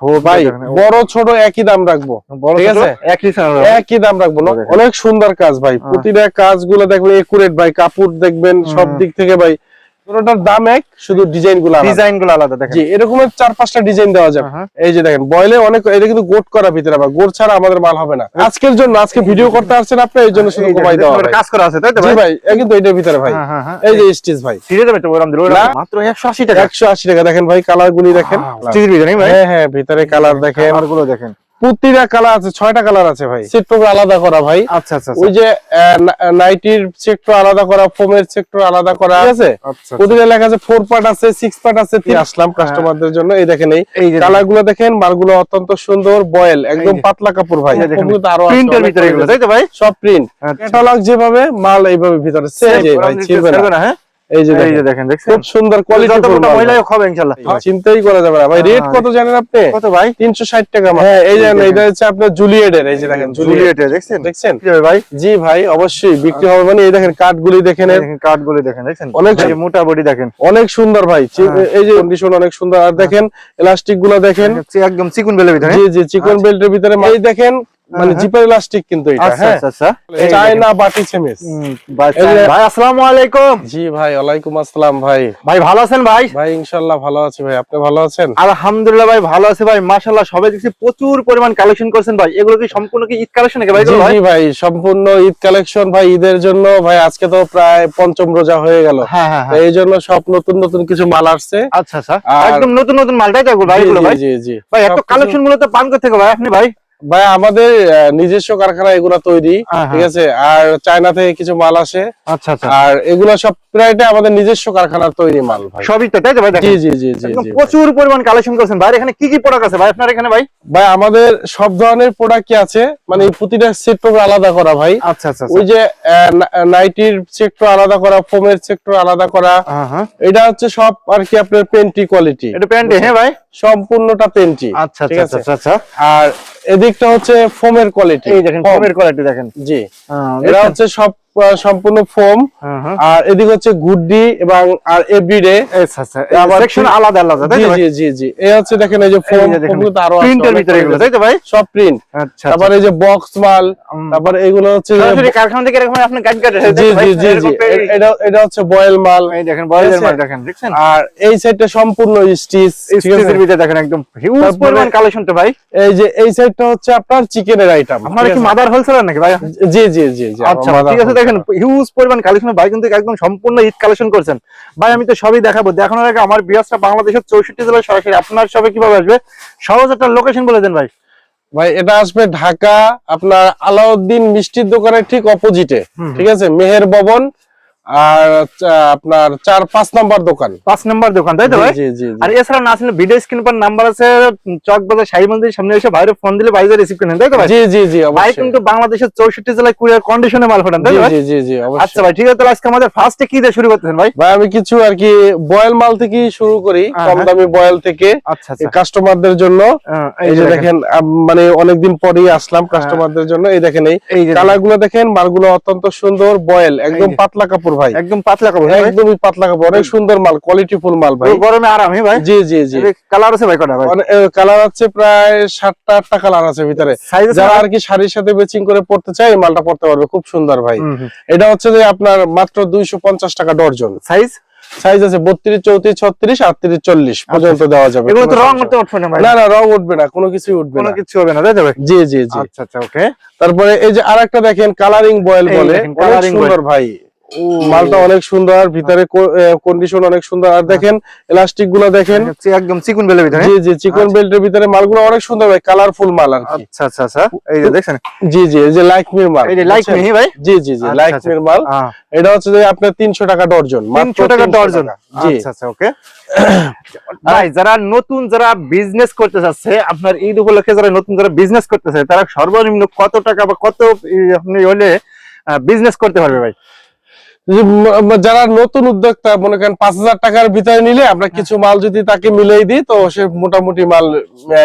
ও ভাই বড় ছোট একই দাম রাখব। ঠিক আছে? একই একই দাম রাখব। অনেক সুন্দর কাজ ভাই। প্রতিটা প্রতিটা কাজগুলো দেখবেন একুরেট ভাই। কাপড় দেখবেন সব দিক থেকে ভাই পুরোটার দাম এক শুধু ডিজাইনগুলো ডিজাইনগুলো আলাদা দেখেন। জি এরকমের চার পাঁচটা ডিজাইন দেওয়া যাবে। এই যে দেখেন বয়লে অনেক এটা কিন্তু গোট করা ভিতরে আবার। গোট ছাড়া আমাদের মাল হবে না। আজকের জন্য আজকে ভিডিও করতে আসছেন আপনি এই জন্য শুধু কমাই দেওয়া ভাই। কাজ করা আছে তাই তো ভাই? ভাই কিন্তু এটার ভিতরে ভাই। হ্যাঁ হ্যাঁ হ্যাঁ। এই যে স্টিচ ভাই। সিরে দেবে তো ওরম দিল মাত্র 180 টাকা। একশো আশি টাকা। দেখেন ভাই কালার গুলি দেখেন। স্টিচ ভিতরে ভাই? হ্যাঁ হ্যাঁ ভিতরে কালার দেখেন। কালারগুলো দেখেন। প্রতিটা কালার আছে ছয়টা কালার আছে ভাই। সেক্টর আলাদা করা ভাই। আচ্ছা আচ্ছা ওই যে নাইটির সেক্টর আলাদা করা ফোমের সেক্টর আলাদা করা। আছে? আচ্ছা প্রতিটা লেখা আছে ফোর পার্ট আছে সিক্স পার্ট আছে তিন আসলাম কাস্টমারদের জন্য এই দেখেন এই কালারগুলো দেখেন মালগুলো অত্যন্ত সুন্দর বয়েল একদম পাতলা কাপড় ভাই। আরও প্রিন্টের ভিতরে এগুলো তাই তো ভাই? সব প্রিন্ট আচ্ছা। ক্যাটালগ যেভাবে মাল এইভাবে ভিতরে same ভাই ছিড়বে না হ্যাঁ? এই যে এই যে দেখেন দেখেন দেখছেন? খুব সুন্দর কোয়ালিটি মহিলাই হবে ইনশাআল্লাহ চিন্তাই করা যাবে না। ভাই রেট হ্যাঁ। কত জানেন আপনি? কত ভাই? তিনশো ষাট টাকা হ্যাঁ এই যে এটা হচ্ছে আপনার জুলিয়েটের এই যে দেখেন জুলিয়েট। দেখছেন? দেখছেন? ভাই? জি ভাই অবশ্যই বিক্রি হবে মানে এই দেখেন কাঠ গুলি দেখেন। দেখেন দেখছেন? অনেক- মোটা বডি দেখেন। অনেক সুন্দর ভাই হ্যাঁ। এই যে কন্ডিশন অনেক সুন্দর। আর দেখেন এলাস্টিকগুলো দেখেন। একদম চিকুন বেলে ভিতরে। জি জি চিকন বেল্টের ভিতরে এই দেখেন মানে হ্যাঁ। জিপার এলাস্টিক কিন্তু এটা আচ্ছা হ্যাঁ? আচ্ছা আচ্ছা। চায়না বাটি সেমিস ভাই আসসালামু আলাইকুম। জি ভাই ওয়ালাইকুম আসসালাম ভাই। ভাই ভালো আছেন ভাই? ভাই ইনশাআল্লাহ ভালো আছি ভাই। আপনি ভালো আছেন? আলহামদুলিল্লাহ ভাই ভালো আছে ভাই। মাশাআল্লাহ সবাই দেখছি প্রচুর পরিমাণ কালেকশন করছেন ভাই। এগুলো কি সম্পূর্ণ কি ঈদ কালেকশন নাকি ভাই জি ভাই? সম্পূর্ণ ঈদ কালেকশন ভাই ঈদের জন্য ভাই আজকে তো প্রায় পঞ্চম রোজা হয়ে গেল। হ্যাঁ হ্যাঁ এই জন্য সব নতুন নতুন কিছু মাল আসছে। আচ্ছা আচ্ছা। একদম নতুন নতুন মালটাই তো ভাই জি জি ভাই? এত কালেকশনগুলো তো পান করতে ভাই আপনি ভাই? ভাই আমাদের নিজস্ব কারখানা এগুলা তৈরি হ্যাঁ, ঠিক আছে? আর চায়না থেকে কিছু মাল আসে। আচ্ছা আচ্ছা। আর এগুলা সব প্রায়টা আমাদের নিজস্ব কারখানার তৈরি মাল ভাই। সবই তো তাই তো ভাই? জি জি জি। প্রচুর পরিমাণ কালেকশন করছেন। ভাই এখানে কি কি প্রোডাক্ট আছে? ভাই আপনার এখানে ভাই? ভাই আমাদের সব ধরনের প্রোডাক্ট আছে। মানে এই প্রতিটা সেক্টর আলাদা করা ভাই। আচ্ছা আচ্ছা ওই যে নাইটির সেক্টর আলাদা করা ফোমের সেক্টর আলাদা করা। হ্যাঁ হ্যাঁ। এটা হচ্ছে সব আর কি আপনার পেন্টি কোয়ালিটি এটা প্যান্ট হ্যাঁ ভাই? সম্পূর্ণটা পেন্টি আচ্ছা ঠিক আচ্ছা আছে? আচ্ছা আচ্ছা। আর এদিকটা হচ্ছে ফোমের কোয়ালিটি এই দেখেন ফোমের কোয়ালিটি দেখেন। জি। হ্যাঁ, এটা হচ্ছে সব সম্পূর্ণ ফোম। হ্যাঁ, হ্যাঁ। আর এদিকে হচ্ছে গুড্ডি এবং আর এভরিডে। আচ্ছা আচ্ছা সেকশন আলাদা আলাদা তাই জি তো জি জি জি। এই হচ্ছে দেখেন এই যে ফোম আরও প্রিন্টের ভিতরে এগুলো তাই তো ভাই? সব প্রিন্ট আচ্ছা তারপর এই যে বক্স মাল তারপর এগুলো হচ্ছে কারখানা থেকে এরকম আপনি গাইড জি জি জি জি। এটা এটা হচ্ছে বয়েল মাল। এই দেখেন বয়েলের মাল দেখেন দেখছেন? আর এই সাইডটা সম্পূর্ণ স্টিচ স্টেজের ভিতরে দেখেন একদম হিউজ পরিমাণ কালেকশন তো ভাই। এই যে এই সাইডটা হচ্ছে আপনার চিকেনের আইটেম আপনারা কি মাদার হোলসেলার নাকি ভাই? জি জি জি জি আচ্ছা ঠিক আছে দেখেন হিউজ পরিমাণ কালেকশন ভাই কিন্তু একদম সম্পূর্ণ ঈদ কালেকশন করছেন। ভাই আমি তো সবই দেখাবো। দেখানোর আগে আমার বিয়াসটা বাংলাদেশের চৌষট্টি জেলায় সরাসরি আপনার সবে কীভাবে আসবে সহজ একটা লোকেশন বলে দেন ভাই। ভাই এটা আসবে ঢাকা আপনার আলাউদ্দিন মিষ্টির দোকানের ঠিক অপোজিটে ঠিক আছে? মেহের ভবন আর আপনার চার পাঁচ নাম্বার দোকান। পাঁচ নাম্বার দোকান তাই তো ভাই? আর এছাড়া না আসলে ভিডিও স্ক্রিন পর নাম্বার আছে চক বাজার শাহী মন্দির সামনে এসে বাইরে ফোন দিলে রিসিভ করেন তাই তো ভাই? জি জি জি ভাই কিন্তু বাংলাদেশের চৌষট্টি জেলায় কুরিয়ার কন্ডিশনে মাল পাঠান তাই তো জি জি জি আচ্ছা ভাই ঠিক আছে তাহলে আজকে আমাদের ফার্স্টে কি দিয়ে শুরু করতেছেন ভাই? ভাই আমি কিছু আর কি বয়েল মাল থেকে শুরু করি হ্যাঁ, কম হ্যাঁ। দামি বয়েল থেকে আচ্ছা আচ্ছা। কাস্টমারদের জন্য। এই যে দেখেন। মানে অনেকদিন পরেই আসলাম কাস্টমারদের জন্য এই দেখেন এই এই যে কালারগুলো দেখেন মালগুলো অত্যন্ত সুন্দর বয়েল একদম পাতলা কাপড় ভাই। একদম পাতলা কাপড় একদমই পাতলা কাপড় অনেক সুন্দর মাল কোয়ালিটি ফুল মাল ভাই। গরমে আরামই ভাই। জি জি জি। কালার আছে ভাই কটা ভাই? কালার আছে প্রায় সাতটা আটটা কালার আছে ভিতরে। যারা আর কি শাড়ির সাথে ম্যাচিং করে পড়তে চায় এই মালটা পড়তে পারবে খুব সুন্দর ভাই। এটা হচ্ছে যে আপনার মাত্র দুইশো পঞ্চাশ টাকা ডর্জন। সাইজ সাইজ আছে বত্রিশ চৌত্রিশ ছত্রিশ আটত্রিশ চল্লিশ পর্যন্ত দেওয়া যাবে। এগুলো তো রং উঠবে না ভাই। না না রং উঠবে না কোনো কিছুই উঠবে না। কিছু হবে না তাই ভাই? জি জি জি। আচ্ছা আচ্ছা ওকে তারপরে এই যে আরেকটা দেখেন কালারিং বয়েল বলে। সুন্দর ভাই। মালটা অনেক সুন্দর ভিতরে কন্ডিশন অনেক সুন্দর। আর দেখেন এলাস্টিকগুলো দেখেন। একদম চিকুন বেলে ভিতরে? জি জি চিকন আচ্ছা। বেল্টের ভিতরে মালগুলো অনেক সুন্দর ভাই কালারফুল মাল আর আচ্ছা আচ্ছা আচ্ছা। এই যে দেখছেন? জি জি এই যে লাইকমির মাল এই যে লাইক বুঝছেন? ভাই? জি জি জি আচ্ছা, লাইকমির মাল। হ্যাঁ। এটা হচ্ছে যে আপনার তিনশো টাকা ডর্জন 300 টাকা 300 ডর্জন। জি। আচ্ছা আচ্ছা ওকে। ভাই যারা নতুন যারা বিজনেস করতে চাচ্ছে আপনার ঈদ উপলক্ষে যারা নতুন যারা বিজনেস করতেছে তারা সর্বনিম্ন কত টাকা বা কত আপনি হলে বিজনেস করতে পারবে ভাই? যারা নতুন উদ্যোক্তা মনে করেন পাঁচ হাজার টাকার ভিতরে নিলে আমরা কিছু মাল যদি তাকে মিলাই দিই তো সে মোটামুটি মাল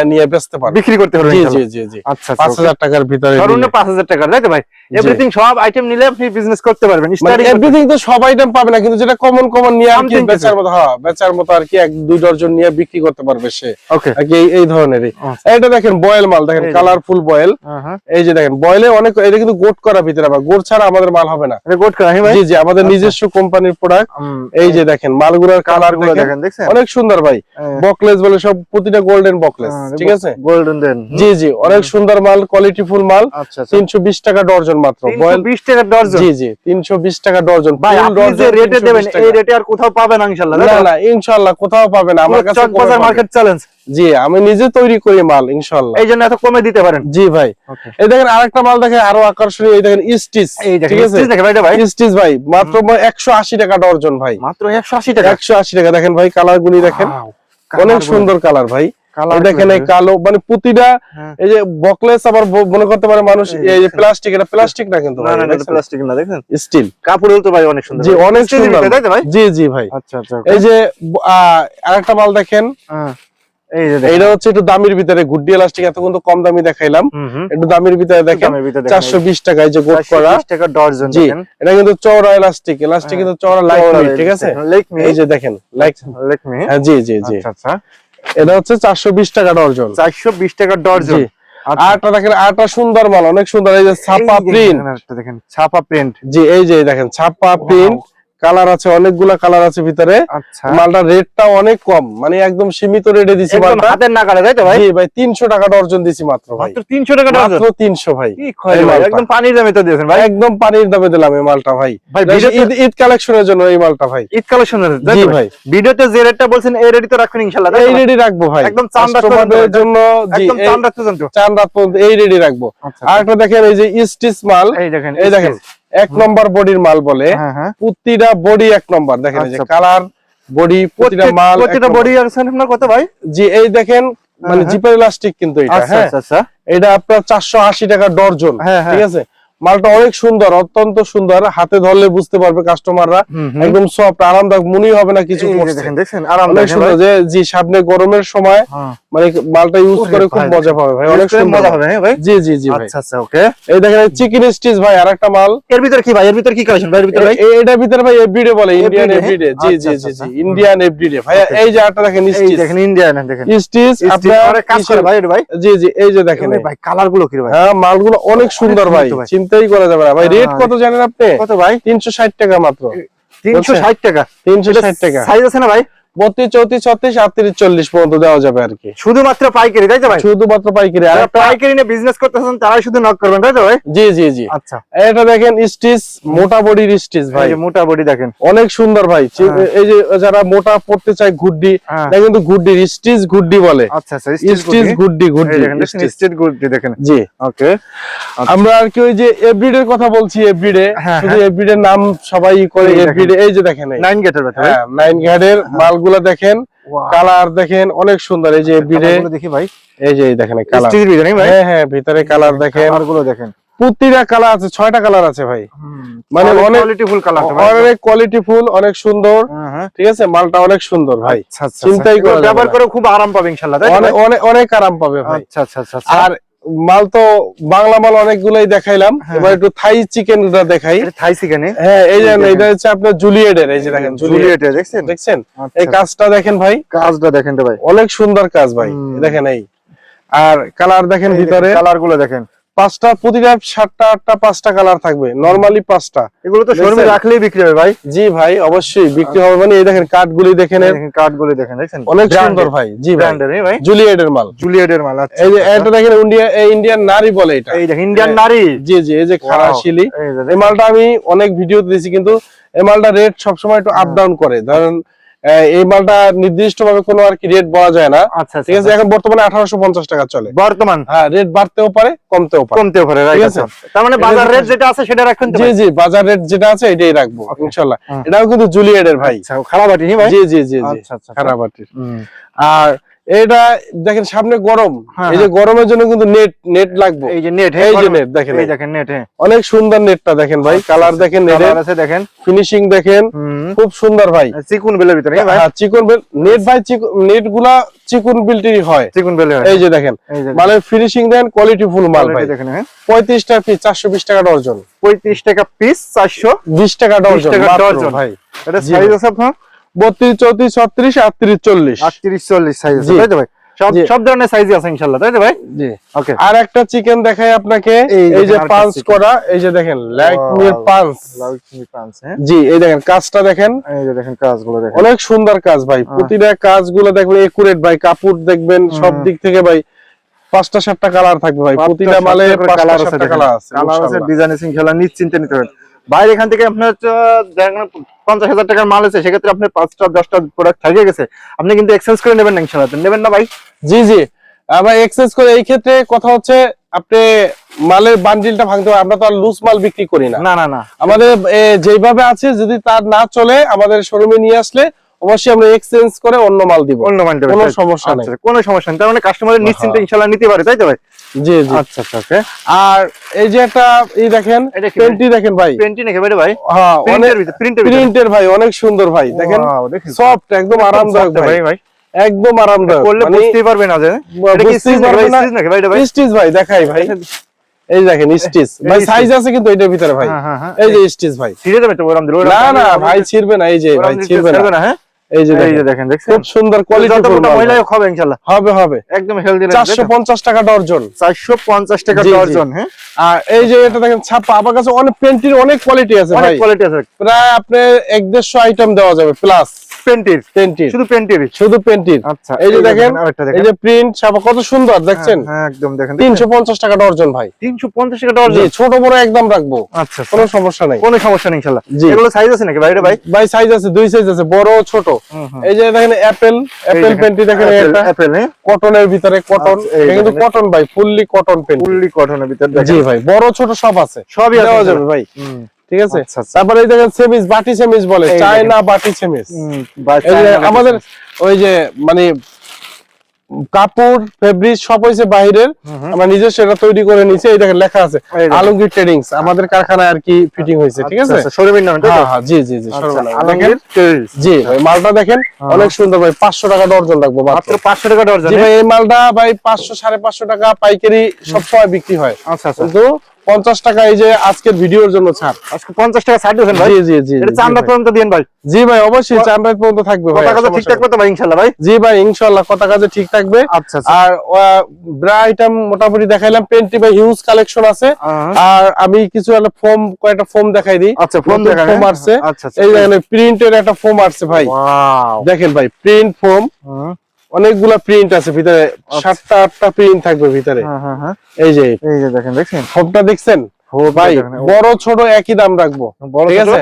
নিয়ে বেচতে পারবে। বিক্রি করতে পারবেন জি জি জি জি। আচ্ছা পাঁচ আচ্ছা হাজার টাকার ভিতরে সর্বনিম্ন পাঁচ হাজার টাকা তাই তো ভাই? এভরিথিং সব আইটেম নিলে আপনি বিজনেস করতে পারবেন এভরিথিং তো সব আইটেম পাবে না কিন্তু যেটা কমন কমন নিয়ে আর কি বেচার মতো হ্যাঁ বেচার মতো আর কি এক দুই ডজন নিয়ে বিক্রি করতে পারবে সে। ওকে এই- ধরনেরই। আচ্ছা। এটা দেখেন বয়েল মাল দেখেন কালারফুল বয়েল হ্যাঁ এই যে দেখেন বয়েলে অনেক এটা কিন্তু গোট করা ভিতরে আবার গোট ছাড়া আমাদের মাল হবে না। এটা গোট করা হ্যাঁ ভাই? জি জি আমাদের নিজস্ব কোম্পানির প্রোডাক্ট এই যে দেখেন মালগুলোর কালারগুলো দেখেন। অনেক সুন্দর ভাই। বকলেস বলে সব প্রতিটা গোল্ডেন বকলেস ঠিক আছে? গোল্ডেন দেন। জি জি অনেক সুন্দর মাল কোয়ালিটি ফুল মাল। আচ্ছা আচ্ছা। তিনশো বিশ টাকা ডর্জন মাত্র। বয়েল 320 টাকা ডজন জি জি তিনশো বিশ টাকা ডর্জন। ভাই আপনি যে রেটে দেবেন এই রেটে আর কোথাও পাবেন না ইনশাআল্লাহ না না ইনশাল্লাহ কোথাও পাবে না। আমার কাছে কমে বাজার মার্কেট চ্যালেঞ্জ জি আমি নিজে তৈরি করি মাল ইনশাল্লাহ এই জন্য এত কমে দিতে পারেন? জি ভাই। এই দেখেন আরেকটা মাল দেখে আরও আকর্ষণীয় এই দেখেন ঠিক আছে? ঠিক ভাই মাত্র একশো আশি টাকা ডর্জন ভাই। মাত্র 180 টাকা? একশো আশি টাকা দেখেন ভাই কালার গুলি দেখেন। অনেক সুন্দর কালার ভাই। দেখেন এই কালো মানে প্রতিটা হ্যাঁ। এই যে বকলেস আবার মনে করতে পারে মানুষ এই যে প্লাস্টিক এটা প্লাস্টিক না কিন্তু প্লাস্টিক না দেখেন স্টিল। কাপড় তো ভাই অনেক সুন্দর জি অনেক সুন্দর জি জি ভাই। আচ্ছা আচ্ছা এই যে আহ, আরেকটা মাল দেখেন। এইটা হচ্ছে একটু দামির ভিতরে গুড্ডি এলাস্টিক এতক্ষণ তো কম দামি দেখাইলাম। হুম হুম। একটু দামির ভিতরে দেখেন দামের ভিতরে দেখেন, চারশো বিশ টাকা এই যে গোট করা। টাকা ডজন জি দেখেন। এটা কিন্তু চওড়া এলাস্টিক এলাস্টিক কিন্তু চওড়া লাইট ঠিক আছে? এই যে দেখেন লাইক লাইক জি জি জি। আচ্ছা আচ্ছা। এটা হচ্ছে চারশো বিশ টাকা ডর্জন। 420 টাকা ডজন জি। দেখেন আরটা সুন্দর মাল অনেক সুন্দর। এই যে ছাপা প্রিন্ট দেখেন ছাপা প্রিন্ট জি এই যে দেখেন ছাপা প্রিন্ট কালার আছে অনেকগুলা কালার আছে ভিতরে। আচ্ছা। মালটার রেটটা অনেক কম মানে একদম সীমিত রেটে দিছি মালটা। হাতের তাই তো ভাই? জি ভাই তিনশো টাকা ডর্জন দিছি মাত্র ভাই। মাত্র 300 টাকা ডজন মাত্র তিনশো ভাই কি খয় ভাই একদম পানির দামে তো দিয়েছেন ভাই। একদম পানির দামে দিলাম এই মালটা ভাই। ঈদ ঈদ কালেকশনের জন্য এই মালটা ভাই। ঈদ কালেকশন জি ভাই? ভিডিওতে যে রেটটা বলছেন এই রেটই তো রাখবেন ইনশাআল্লাহ এই রেডি রাখব ভাই। একদম চান রাখতে কাস্টমারদের পারবেন। জন্য একদম এই চান রাখতে জানতো পর্যন্ত এই রেডি রাখব। আচ্ছা। আর একটা দেখেন এই যে স্টিচ মাল। এই দেখেন এই দেখেন এক নম্বর বডির মাল বলে হ্যাঁ হ্যাঁ। প্রতিটা বডি এক নম্বর দেখেন যে আচ্ছা। কালার বডি প্রতিটা মাল প্রতিটা বডি আর আপনার কত ভাই? জি এই দেখেন মানে হ্যাঁ। জিপার ইলাস্টিক কিন্তু এটা আচ্ছা হ্যাঁ। আচ্ছা এটা আপনার চারশো আশি টাকা ডর্জন। ঠিক আছে? মালটা অনেক সুন্দর অত্যন্ত সুন্দর। হাতে ধরলে বুঝতে পারবে কাস্টমাররা। একদম সফট আরামদায়ক মনে হবে না কিছু। দেখেন সুন্দর। যে জি সামনে গরমের সময় হ্যাঁ। মানে মালটা ইউজ করে খুব মজা পাবে ভাই অনেক সুন্দর। মজা হবে হ্যাঁ ভাই। জি জি জি আচ্ছা আচ্ছা ওকে এই দেখেন চিকেন স্টিচ ভাই আরেকটা মাল। এর ভিতর কি ভাই? এর ভিতর কি কালেকশন ভাই এর ভিতর ভাই। এটার ভিতরে ভাই এভরিডে বলে ইন্ডিয়ান? এভরিডে জি আচ্ছা, জি জি জি। ইন্ডিয়ান এভরিডে ভাই এই যে আরেকটা দেখেন স্টিচ দেখেন ইন্ডিয়ান দেখেন। স্টিচ আপনার কাজ করে ভাই এটা ভাই। জি জি এই যে দেখেন। ভাই কালারগুলো কি ভাই? হ্যাঁ মালগুলো অনেক সুন্দর ভাই সুন্দর ভাই। চিন্তাই করা যাবে না। ভাই রেট হ্যাঁ, কত জানেন আপনি? কত ভাই? তিনশো ষাট টাকা মাত্র। 360 টাকা। তিনশো ষাট টাকা। সাইজ আছে না ভাই? বত্রিশ চৌত্রিশ ছত্রিশ আটত্রিশ চল্লিশ পর্যন্ত দেওয়া যাবে আর কি। শুধুমাত্র পাইকারি তাই তো ভাই? শুধুমাত্র পাইকারি। আর পাইকারি নিয়ে বিজনেস করতেছেন তারাই শুধু নক করবেন তাই তো ভাই? জি জি জি। আচ্ছা। এটা দেখেন স্টিচ মোটা বডির স্টিচ ভাই। ভাই মোটা বডি দেখেন। অনেক সুন্দর ভাই। হ্যাঁ। এই যে যারা মোটা পড়তে চায় হ্যাঁ। এটা কিন্তু গুড্ডির স্টিচ গুড্ডি বলে। আচ্ছা আচ্ছা স্টিচ স্টিচ। দেখেন জি। ওকে। আমরা আর কি ওই যে এভরিডে কথা বলছি এভরিডে হ্যাঁ, শুধু এভরিডে নাম সবাই করে এভরিডে এই যে দেখেন নাইন গেটের হ্যাঁ নাইন ঘাটের মালগুলো দেখেন কালার দেখেন অনেক সুন্দর। এই যে এভরিডে কালারগুলো দেখি ভাই। এই যে দেখেন কালার। হ্যাঁ হ্যাঁ ভিতরে কালার দেখেন। দেখেন। প্রতিটা কালার আছে ছয়টা কালার আছে ভাই। মানে অনেক- কালার অনেক অনেক সুন্দর। হ্যাঁ হ্যাঁ। ঠিক আছে মালটা অনেক সুন্দর ভাই। আচ্ছা আচ্ছা চিন্তাই চিন্তাই ব্যবহার করে খুব আরাম পাবে ইনশাআল্লাহ অনেক অনেক আরাম পাবে ভাই। আচ্ছা আচ্ছা আচ্ছা আচ্ছা। আর মাল তো বাংলা মাল অনেকগুলোই দেখাইলাম। হ্যাঁ। এবার একটু থাই চিকেন দেখাই। Thai chicken? হ্যাঁ এই যে এটা হচ্ছে আপনার জুলিয়েটের এই যে দেখেন জুলিয়েটের জুলিয়েটে। দেখছেন? দেখছেন? আচ্ছা, এই কাজটা দেখেন ভাই। কাজটা দেখেন তো ভাই। অনেক সুন্দর কাজ ভাই দেখেন এই। আর কালার দেখেন ভিতরে। কালারগুলো দেখেন। পাঁচটা প্রতিটা সাতটা আটটা পাঁচটা কালার থাকবে। নরমালি পাঁচটা। এগুলো তো শোরুমে রাখলেই বিক্রি হবে ভাই। জি ভাই অবশ্যই বিক্রি হবে। মানে এই দেখেন কাঠগুলি দেখেন। এর দেখেন দেখেন অনেক সুন্দর ভাই। জি ভাই। ব্র্যান্ডের ভাই? জুলিয়েটের মাল। জুলিয়েটের মাল আচ্ছা এই যে এটা দেখেন ইন্ডিয়া ইন্ডিয়ান নারী বলে এটা। এই দেখেন ইন্ডিয়ান হ্যাঁ। নারী। জি জি এই যে খাড়া Wow. শিলি এই। মালটা আমি অনেক ভিডিওতে দিয়েছি কিন্তু এই মালটা রেট সবসময় একটু আপ ডাউন করে। ধরেন এই মালটা নির্দিষ্ট ভাবে কোনো আর কি রেট বলা যায় না। আচ্ছা ঠিক আছে আচ্ছা। এখন বর্তমানে আঠারোশো পঞ্চাশ টাকা চলে। বর্তমান? হ্যাঁ রেট বাড়তেও পারে কমতেও পারে। কমতেও পারে ঠিক আছে আছে? তার মানে বাজার রেট যেটা আছে সেটা রাখবেন জি জি বাজার রেট যেটা আছে এটাই রাখব ইনশাল্লাহ। এটাও কিন্তু জুলিয়েটের ভাই। আচ্ছা খারাপ আটি নি ভাই? জি জি জি জি। আচ্ছা আচ্ছা খারাপ আটির আর এটা দেখেন সামনে গরম। হ্যাঁ, এই যে গরমের জন্য কিন্তু নেট নেট লাগবে। এই যে নেট এই যে net দেখেন। এই দেখেন নেট হ্যাঁ। অনেক সুন্দর নেটটা দেখেন ভাই কালার দেখেন কালার আছে দেখেন। ফিনিশিং দেখেন খুব সুন্দর ভাই। চিকুন বেলের ভিতরে হ্যাঁ ভাই। হ্যাঁ, চিকন নেট ভাই নেটগুলা চিকন বিল্টি হয়। চিকুন বেলে এই যে দেখেন মালের ফিনিশিং দেন কোয়ালিটি ফুল মাল ভাই। দেখেন হ্যাঁ। পঁয়ত্রিশ টাকা পিস চারশো বিশ টাকা ডর্জন পঁয়ত্রিশ টাকা পিস চারশো বিশ টাকা ডর্জন টাকা ডর্জন। ভাই। এটা সাইজ আছে আপনার? বত্রিশ চৌত্রিশ ছত্রিশ আটত্রিশ চল্লিশ। আটত্রিশ চল্লিশ সাইজ তাই তো ভাই? সব ধরনের সাইজই আছে ইনশাল্লাহ তাই তো ভাই? জি। ওকে আর একটা চিকেন দেখাই আপনাকে এই যে পাঞ্চ করা এই যে দেখেন পাঞ্চ হ্যাঁ? জি এই দেখেন কাজটা দেখেন। এই যে দেখেন কাজগুলো দেখেন। অনেক সুন্দর কাজ ভাই। প্রতিটা কাজগুলো দেখবেন একুরেট ভাই কাপড় দেখবেন সব দিক থেকে ভাই পাঁচটা সাতটা কালার থাকবে ভাই প্রতিটা মালে কালার আছে কালার আছে। ডিজাইন ইনশাল্লাহ নিশ্চিন্তে নিতে পারেন বাইরে এখান থেকে আপনার পঞ্চাশ হাজার টাকার মাল আছে সেক্ষেত্রে আপনার পাঁচটা দশটা প্রোডাক্ট থাকে গেছে। আপনি কিন্তু এক্সচেঞ্জ করে নেবেন না ইনশাল্লাহ নেবেন না ভাই? জি জি। আবার এক্সচেঞ্জ করে এই ক্ষেত্রে কথা হচ্ছে আপনি মালের বান্ডিলটা ভাঙতে হবে আমরা তো আর লুজ মাল বিক্রি করি না। না না আমাদের যেভাবে যেইভাবে আছে যদি তার না চলে আমাদের শোরুমে নিয়ে আসলে অবশ্যই আমরা এক্সচেঞ্জ করে অন্য মাল দিব। অন্য মাল দেবেন কোনো সমস্যা নেই। আচ্ছা, কোনো সমস্যা নেই। তার মানে কাস্টমারের নিশ্চিন্তে হ্যাঁ। ইনশাল্লাহ নিতে পারে তাই তো ভাই? জি জি। আচ্ছা আচ্ছা ওকে। আর এই যে একটা এই দেখেন পেন্টি দেখেন ভাই। পেন্টি নাকি ভাই ভাই? হ্যাঁ অনেক প্রিন্টের প্রিন্টের ভাই অনেক সুন্দর ভাই দেখেন। সফট একদম আরামদায়ক ভাই। ভাই একদম আরামদায়ক। করলে মানে বুঝতেই পারবে না যে এটা কি স্টিচ নাকি ভাই? ভাই স্টিচ ভাই? দেখাই ভাই। এই দেখেন স্টিচ ভাই সাইজ আছে কিন্তু এটার ভিতরে ভাই। হ্যাঁ হ্যাঁ এই যে স্টিচ ভাই। ছিঁড়ে দেবে তো দিলে না না ভাই ছিড়বে না এই যে ভাই ছিড়বে না হ্যাঁ? এই যে এই যে দেখেন। দেখেন দেখছেন? খুব সুন্দর কোয়ালিটি হবে ইনশাআল্লাহ হবে হবে। একদম হেলদি টাকা ডর্জন। টাকা। ডর্জন হ্যাঁ? আর এই যে এটা দেখেন ছাপা আমার কাছে অনেক পেন্টির অনেক কোয়ালিটি আছে অনেক কোয়ালিটি আছে। প্রায় আপনার এক দেড়শো আইটেম দেওয়া যাবে প্লাস পেন্টির পেন্টির শুধু পেন্টির শুধু পেন্টির আচ্ছা এই যে দেখেন এই যে প্রিন্ট ছাপা কত সুন্দর দেখছেন? হ্যাঁ, হ্যাঁ একদম দেখেন তিনশো পঞ্চাশ টাকা ডর্জন ভাই। তিনশো পঞ্চাশ টাকা জি ডর্জন ছোট বড় একদম রাখব। আচ্ছা আচ্ছা। কোনো সমস্যা নাই। কোনো সমস্যা নেই ইনশাআল্লাহ এগুলো সাইজ আছে নাকি ভাই ভাই? ভাই সাইজ আছে দুই সাইজ আছে বড় ছোট। এই যে দেখেন অ্যাপেল অ্যাপেল পেন্টি দেখেন এটা হ্যাঁ। কটনের ভিতরে কটন আচ্ছা, কিন্তু কটন ভাই ফুললি কটন পেন্ট ফুললি কটনের ভিতরে জি ভাই বড় ছোট সব আছে। সবই আছে দেওয়া যাবে ভাই। ঠিক আছে? আচ্ছা, আচ্ছা। তারপরে এই দেখেন সেমিস বাটি সেমিস বলে চায়না বাটি সেমিস আমাদের ওই যে মানে কাপড় ফেব্রিক সব হয়েছে বাইরের। আমরা নিজস্ব এটা তৈরি করে এই দেখেন লেখা আছে আলমগীর ট্রেডিংস আমাদের কারখানায় আর কি ফিটিং হয়েছে ঠিক আচ্ছা, আছে? শোরুমের নাম হ্যাঁ হ্যাঁ জি জি জি আলমগীর জি ভাই মালটা দেখেন হ্যাঁ। অনেক সুন্দর ভাই পাঁচশো টাকা ডর্জন রাখব মাত্র। মাত্র পাঁচশো টাকা ডর্জন জি? ভাই এই মালটা ভাই পাঁচশো সাড়ে পাঁচশো টাকা পাইকারি সবসময় বিক্রি হয়। আচ্ছা আচ্ছা। পঞ্চাশ টাকা এই যে আজকের ভিডিওর জন্য ছাড়। আজকে পঞ্চাশ টাকা ছাড় দিয়েছেন ভাই? জি জি। পর্যন্ত দিন ভাই। জি ভাই অবশ্যই চান্দার পর্যন্ত থাকবে ভাই কথা ভাই ইনশাল্লাহ ভাই? জি ভাই ইনশাল্লাহ কথা কাজে ঠিক থাকবে। আচ্ছা আচ্ছা। আর ব্রা আইটেম মোটামুটি দেখাইলাম পেন্টি ভাই হিউজ কালেকশন আছে। আর আমি কিছু একটা ফোম কয়েকটা ফোম দেখাই দিই। আচ্ছা ফোন নতুন ফোম? আসছে। আচ্ছা আচ্ছা। এই দেখেন প্রিন্টের একটা ফোম আসছে ভাই। দেখেন ভাই প্রিন্ট ফোম অনেকগুলা প্রিন্ট আছে ভিতরে সাতটা আটটা প্রিন্ট থাকবে ভিতরে। হ্যাঁ হ্যাঁ হ্যাঁ। এই যে। এই যে দেখেন দেখছেন? ফোমটা দেখছেন? ভাই বড় ছোট একই দাম রাখব। ঠিক আছে?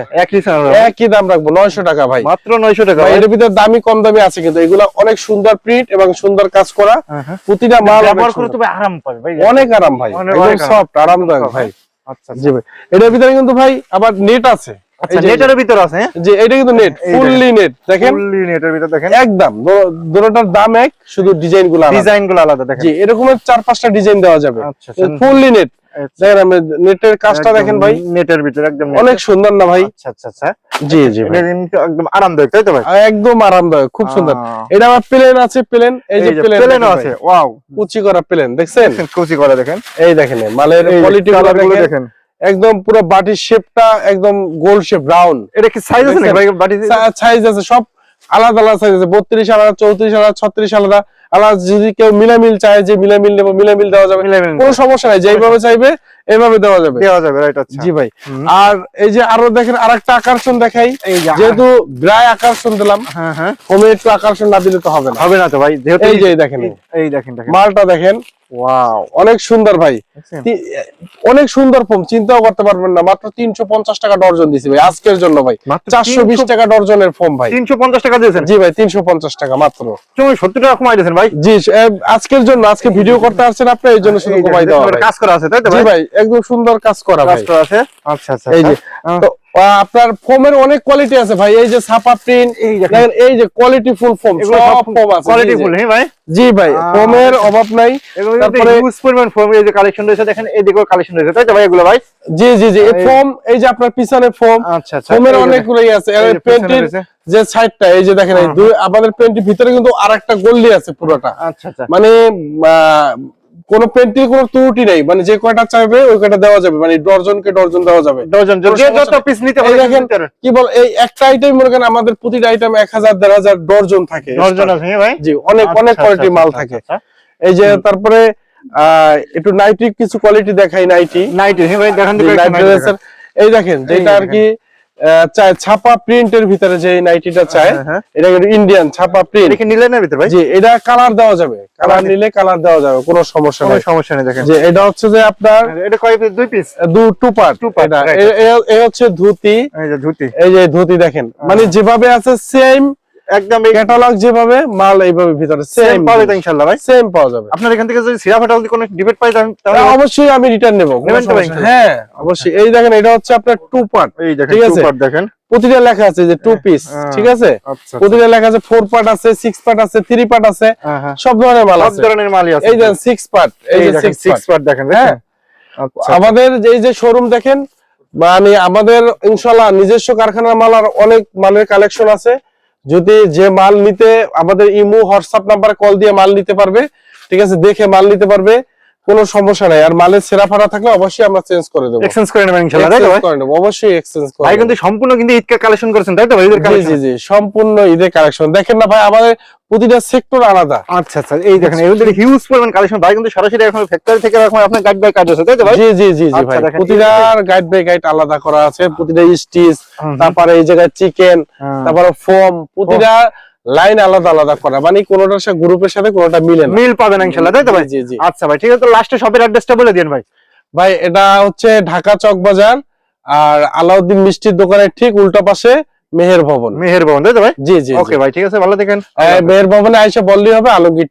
একই দাম রাখব নয়শো টাকা ভাই। মাত্র 900 টাকা। এর ভিতরে দামি কম দামি আছে কিন্তু। এগুলা অনেক সুন্দর প্রিন্ট এবং সুন্দর কাজ করা। প্রতিটা মাল ব্যবহার করে আরাম পাবে ভাই। অনেক আরাম ভাই। একদম সফট আরামদায়ক ভাই। আচ্ছা। জি ভাই। এটার ভিতরে কিন্তু ভাই আবার নেট আছে। আচ্ছা নেটের ভিতর আছে যে এটা কিন্তু নেট ফুললি নেট দেখেন ফুললি নেটের ভিতর দেখেন। একদম দুটোটার দাম এক শুধু ডিজাইন আলাদা। ডিজাইন আলাদা দেখেন। জি এরকমের চার পাঁচটা ডিজাইন দেওয়া যাবে। Fully net. দেখেন আমি নেটের কাজটা দেখেন ভাই। নেটের ভিতর একদম অনেক সুন্দর না ভাই? আচ্ছা আচ্ছা আচ্ছা। জি একদম আরামদায়ক তাই তো ভাই? একদম আরামদায়ক খুব সুন্দর। এটা আমার প্লেন আছে প্লেন এই যে প্লেন আছে ওয়াও কুচি করা প্লেন দেখছেন? কুচি করা দেখেন। এই দেখেন মালের কোয়ালিটি গুলো দেখেন। একদম পুরো বাটির শেপটা একদম গোল শেপ রাউন্ড এটা কি সাইজ আছে নাকি? ভাই বাটি সাইজ আছে সব আলাদা আলাদা সাইজ আছে। বত্রিশ আলাদা চৌত্রিশ আলাদা ছত্রিশ আলাদা। আলাদা যদি কেউ মিলামিল চায় যে মিলামিল নেব মিলামিল দেওয়া যাবে। কোনো সমস্যা নাই যেইভাবে চাইবে এইভাবে দেওয়া যাবে। দেওয়া যাবে রাইট আচ্ছা। জি ভাই। আর এই যে আরও দেখেন আরেকটা আকর্ষণ দেখাই। যেহেতু ব্রায় আকর্ষণ দিলাম হ্যাঁ হ্যাঁ। হোমে একটু আকর্ষণ না দিলে তো হবে না। হবে না তো ভাই যেহেতু এই যে দেখেন। এই- এই দেখেন দেখেন। মালটা দেখেন। ওয়াও অনেক সুন্দর ভাই। অনেক সুন্দর ফোম চিন্তাও করতে পারবেন না। মাত্র তিনশো পঞ্চাশ টাকা ডর্জন দিছি ভাই আজকের জন্য ভাই। মাত্র চারশো বিশ টাকা ডর্জনের ফোম ভাই। 350 টাকা দিয়েছেন? জি ভাই তিনশো পঞ্চাশ টাকা মাত্র। তুমি 70 টাকা কমাই দিয়েছেন ভাই। জি আজকের জন্য আজকে ভিডিও করতে আসছেন আপনি এই জন্য শুধু কমাই দেওয়া কাজ করা আছে তাই তো জি ভাই? ভাই একদম সুন্দর কাজ করা কাজ করা আছে? আচ্ছা আচ্ছা এই যে আচ্ছা। তো আপনার ফোমের অনেক কোয়ালিটি আছে ভাই। এই যে ছাপা প্রিন্ট এই যে কোয়ালিটি ফুল ফোম সব ফোম আছে। কোয়ালিটি। ফুল হ্যাঁ ভাই? জি ভাই ফোমের। অভাব নাই। তারপরে- হিউজ পরিমাণ ফোম এই যে কালেকশন রয়েছে দেখেন এদিকেও কালেকশন রয়েছে তাই তো ভাই এগুলো ভাই? জি জি জি এই ফোম এই যে আপনার পিছনে ফোম আচ্ছা আচ্ছা ফোমের অনেকগুলোই আছে। পিছনে পেন্টের যে সাইডটা এই যে দেখেন এই আমাদের পেন্টের ভিতরে কিন্তু আরেকটা গল্লি আছে পুরোটা। আচ্ছা আচ্ছা। মানে কোন পেন্টের কোনো ত্রুটি নেই মানে যে কয়টা চাইবে ওই কয়টা দেওয়া যাবে মানে ডর্জনকে ডর্জন দেওয়া যাবে। ডজন যে যত পিস নিতে পারে কি বল এই একটা আইটেম মনে করেন আমাদের প্রতিটা আইটেম এক হাজার দেড় হাজার ডর্জন থাকে। ডজন আছে ভাই? জি অনেক অনেক আচ্ছা, কোয়ালিটি আচ্ছা, মাল আচ্ছা, থাকে। আচ্ছা। এই যে তারপরে আহ, একটু নাইটি কিছু কোয়ালিটি দেখাই নাইটি নাইটি হ্যাঁ ভাই দেখান এই দেখেন যেটা আর কি ছাপা প্রিন্টের ভিতরে যে নাইটিটা চায় হ্যাঁ, হ্যাঁ। এটা ইন্ডিয়ান ছাপা প্রিন্ট নিলে না ভিতরে ভাই? জি এটা কালার দেওয়া যাবে। কালার নিলে। কালার দেওয়া যাবে কোনো সমস্যা নেই। সমস্যা নেই দেখেন। যে এটা হচ্ছে যে আপনার এটা কয় পিস দুই পিস দু টু পার্ট টু part, এটা হচ্ছে ধুতি। এই যে ধুতি। এই যে ধুতি দেখেন। মানে যেভাবে আছে সেম একদম ক্যাটালগ যেভাবে মাল এইভাবে ভিতরে সেম সেম পাবে তো ইনশাআল্লাহ ভাই। সেম পাওয়া যাবে। আপনার এখান থেকে যদি সিরা ফাটা যদি কোনো ডিবেট পাই তাহলে হ্যাঁ, অবশ্যই আমি রিটার্ন নেব? হ্যাঁ অবশ্যই। এই দেখেন এটা হচ্ছে আপনার টু পার্ট এই দেখেন টু। পার্ট দেখেন। প্রতিটা লেখা আছে যে টু পিস হ্যাঁ। ঠিক আছে? আচ্ছা প্রতিটা লেখা আছে ফোর পার্ট আছে সিক্স পার্ট আছে থ্রি পার্ট আছে হ্যাঁ হ্যাঁ। সব ধরনের মাল সব আছে। ধরনের মালই আছে। এই যে সিক্স পার্ট এই যে সিক্স পার্ট দেখেন হ্যাঁ। আচ্ছা। আমাদের এই যে শোরুম দেখেন মানে আমাদের ইনশাল্লাহ নিজস্ব কারখানার মাল আর অনেক মালের কালেকশন আছে। যদি যে মাল নিতে আমাদের ইমু, হোয়াটসঅ্যাপ নাম্বারে কল দিয়ে মাল নিতে পারবে, ঠিক আছে? দেখে মাল নিতে পারবে। কোনো সমস্যা নাই। আর মালের সেরা ফাড়া থাকলে অবশ্যই আমরা চেঞ্জ করে দেবো। এক্সচেঞ্জ করে নেবেন ইনশাআল্লাহ তাই তো ভাই? করে নেব অবশ্যই এক্সচেঞ্জ করে ভাই কিন্তু সম্পূর্ণ কিন্তু ঈদকে কালেকশন করেছেন তাই তো ভাই? ঈদের জি জি জি সম্পূর্ণ ঈদের কালেকশন দেখেন না ভাই আমাদের প্রতিটা সেক্টর আলাদা। আচ্ছা আচ্ছা এই দেখেন এগুলো হিউজ পরিমাণ কালেকশন ভাই কিন্তু সরাসরি এখন ফ্যাক্টরি থেকে এখন আপনার গাইড বাই কাজ আছে তাই তো ভাই? জি জি জি জি আচ্ছা, ভাই। দেখেন, প্রতিটা গাইড বাই গাইড আলাদা করা আছে। প্রতিটা স্টিচ। তারপরে এই জায়গায় চিকেন হ্যাঁ। তারপরে ফোম প্রতিটা লাইন আলাদা আলাদা করা। মানে কোনোটার সাথে গ্রুপের সাথে কোনোটা মিলে না। মিল পাবেন ইনশাআল্লাহ তাই তো ভাই? জি জি আচ্ছা ভাই ঠিক আছে তো লাস্টে শপের অ্যাড্রেসটা বলে দিন ভাই। ভাই এটা হচ্ছে ঢাকা চক বাজার আর আলাউদ্দিন মিষ্টির দোকানের ঠিক উল্টা পাশে মেহের ভবন। মেহের ভবন তাই তো ভাই? জি জি ওকে ভাই ঠিক আছে ভালো দেখেন মেহের ভবনে আইসা বললেই হবে আলমগীর